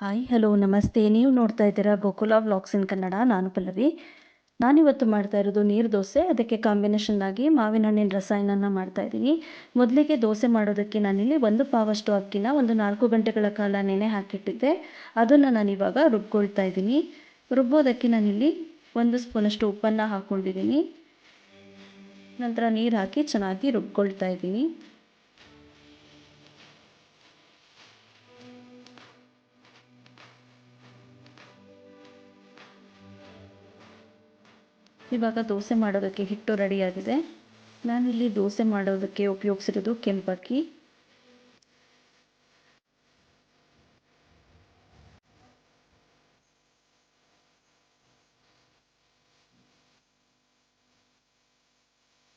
Hi, hello, ನಮಸ್ತೆ. ನೀವು ನೋಡ್ತಾ ಇದ್ದೀರಾ ಗೋಕುಲ ವ್ಲಾಗ್ಸ್ ಇನ್ ಕನ್ನಡ. ನಾನು ಪಲ್ಲವಿ. ನಾನಿವತ್ತು ಮಾಡ್ತಾ ಇರೋದು ನೀರು ದೋಸೆ. ಅದಕ್ಕೆ ಕಾಂಬಿನೇಷನ್ ಆಗಿ ಮಾವಿನ ಹಣ್ಣಿನ ರಸಾಯನನ ಮಾಡ್ತಾ ಇದ್ದೀನಿ. ಮೊದಲಿಗೆ ದೋಸೆ ಮಾಡೋದಕ್ಕೆ ನಾನಿಲ್ಲಿ ಒಂದು ಪಾವಷ್ಟು ಅಕ್ಕಿನ ಒಂದು ನಾಲ್ಕು ಗಂಟೆಗಳ ಕಾಲ ನೆನೆ ಹಾಕಿಟ್ಟಿದ್ದೆ. ಅದನ್ನು ನಾನಿವಾಗ ರುಬ್ಕೊಳ್ತಾ ಇದ್ದೀನಿ. ರುಬ್ಬೋದಕ್ಕೆ ನಾನಿಲ್ಲಿ ಒಂದು ಸ್ಪೂನಷ್ಟು ಉಪ್ಪನ್ನು ಹಾಕ್ಕೊಂಡಿದ್ದೀನಿ ನಂತರ ನೀರು ಹಾಕಿ ಚೆನ್ನಾಗಿ ರುಬ್ಕೊಳ್ತಾ ಇದ್ದೀನಿ. ಇವಾಗ ದೋಸೆ ಮಾಡೋದಕ್ಕೆ ಹಿಟ್ಟು ರೆಡಿಯಾಗಿದೆ. ನಾನಿಲ್ಲಿ ದೋಸೆ ಮಾಡೋದಕ್ಕೆ ಉಪಯೋಗಿಸಿರೋದು ಕೆಂಪಕ್ಕಿ.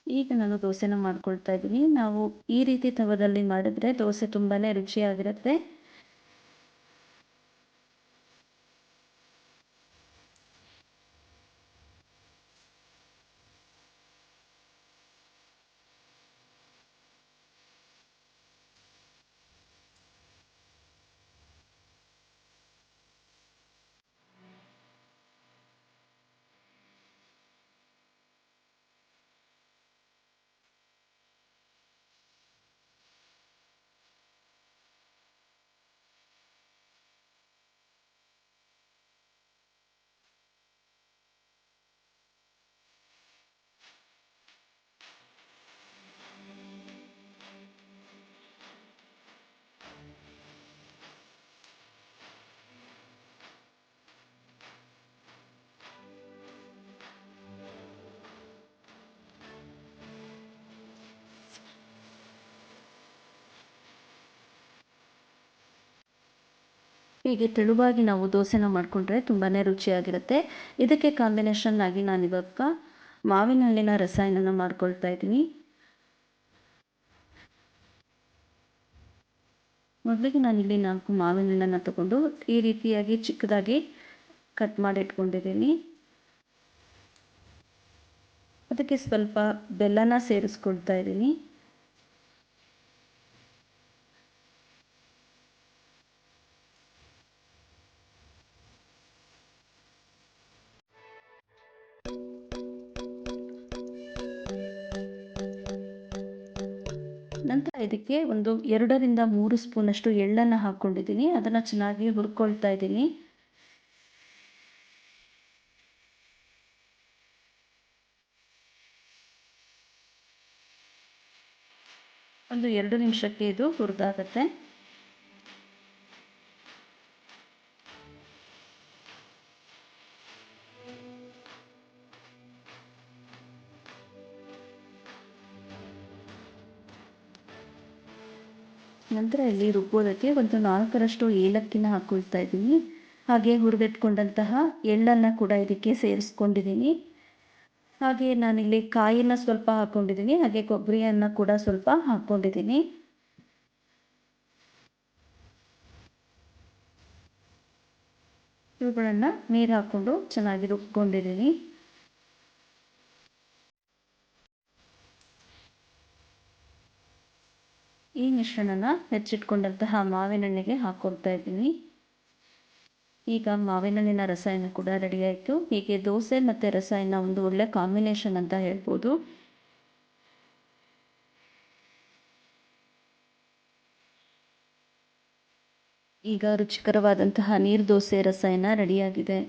ಈಗ ನಾನು ದೋಸೆನ ಮಾಡ್ಕೊಳ್ತಾ ಇದ್ದೀನಿ. ನಾವು ಈ ರೀತಿ ತವದಲ್ಲಿ ಮಾಡಿದ್ರೆ ದೋಸೆ ತುಂಬಾ ರುಚಿಯಾಗಿರುತ್ತೆ. ಹೀಗೆ ತೆಳುವಾಗಿ ನಾವು ದೋಸೆನ ಮಾಡಿಕೊಂಡ್ರೆ ತುಂಬಾ ರುಚಿಯಾಗಿರುತ್ತೆ. ಇದಕ್ಕೆ ಕಾಂಬಿನೇಷನ್ ಆಗಿ ನಾನು ಇವಾಗ ಮಾವಿನ ಹಣ್ಣಿನ ರಸಾಯನನ ಮಾಡ್ಕೊಳ್ತಾ ಇದ್ದೀನಿ. ಮೊದಲಿಗೆ ನಾನಿಲ್ಲಿ ನಾಲ್ಕು ಮಾವಿನ ಹಣ್ಣನ್ನು ತಗೊಂಡು ಈ ರೀತಿಯಾಗಿ ಚಿಕ್ಕದಾಗಿ ಕಟ್ ಮಾಡಿ ಇಟ್ಕೊಂಡಿದ್ದೀನಿ ಅದಕ್ಕೆ ಸ್ವಲ್ಪ ಬೆಲ್ಲನ ಸೇರಿಸ್ಕೊಳ್ತಾ ಇದ್ದೀನಿ. ಇದಕ್ಕೆ ಒಂದು ಎರಡರಿಂದ ಮೂರು ಸ್ಪೂನಷ್ಟು ಎಳ್ಳನ್ನು ಹಾಕ್ಕೊಂಡಿದ್ದೀನಿ. ಅದನ್ನು ಚೆನ್ನಾಗಿ ಹುರ್ಕೊಳ್ತಾ ಇದ್ದೀನಿ. ಒಂದು ಎರಡು ನಿಮಿಷಕ್ಕೆ ಇದು ಹುರಿದಾಗತ್ತೆ. ನಂತರ ಇಲ್ಲಿ ರುಬ್ಬೋದಕ್ಕೆ ಒಂದು ನಾಲ್ಕರಷ್ಟು ಏಲಕ್ಕಿನ ಹಾಕ್ಕೊಳ್ತಾ ಇದ್ದೀನಿ. ಹಾಗೆ ಹುರಿದಿಟ್ಕೊಂಡಂತಹ ಎಳ್ಳನ್ನು ಕೂಡ ಇದಕ್ಕೆ ಸೇರಿಸ್ಕೊಂಡಿದ್ದೀನಿ. ಹಾಗೆ ನಾನಿಲ್ಲಿ ಕಾಯಿನ ಸ್ವಲ್ಪ ಹಾಕ್ಕೊಂಡಿದ್ದೀನಿ ಹಾಗೆ ಕೊಬ್ಬರಿಯನ್ನು ಕೂಡ ಸ್ವಲ್ಪ ಹಾಕ್ಕೊಂಡಿದ್ದೀನಿ ಇವುಗಳನ್ನು ನೀರು ಹಾಕ್ಕೊಂಡು ಚೆನ್ನಾಗಿ ರುಬ್ಕೊಂಡಿದ್ದೀನಿ. ಈ ಮಿಶ್ರಣನ ಹೆಚ್ಚಿಟ್ಕೊಂಡಂತಹ ಮಾವಿನ ಹಣ್ಣಿಗೆ ಹಾಕ್ಕೊಳ್ತಾ ಇದ್ದೀನಿ. ಈಗ ಮಾವಿನ ಹಣ್ಣಿನ ರಸಾಯನ ಕೂಡ ರೆಡಿಯಾಯಿತು ಹೀಗೆ ದೋಸೆ ಮತ್ತು ರಸಾಯನ ಒಂದು ಒಳ್ಳೆ ಕಾಂಬಿನೇಷನ್ ಅಂತ ಹೇಳ್ಬೋದು. ಈಗ ರುಚಿಕರವಾದಂತಹ ನೀರು ದೋಸೆ ರಸಾಯನ ರೆಡಿಯಾಗಿದೆ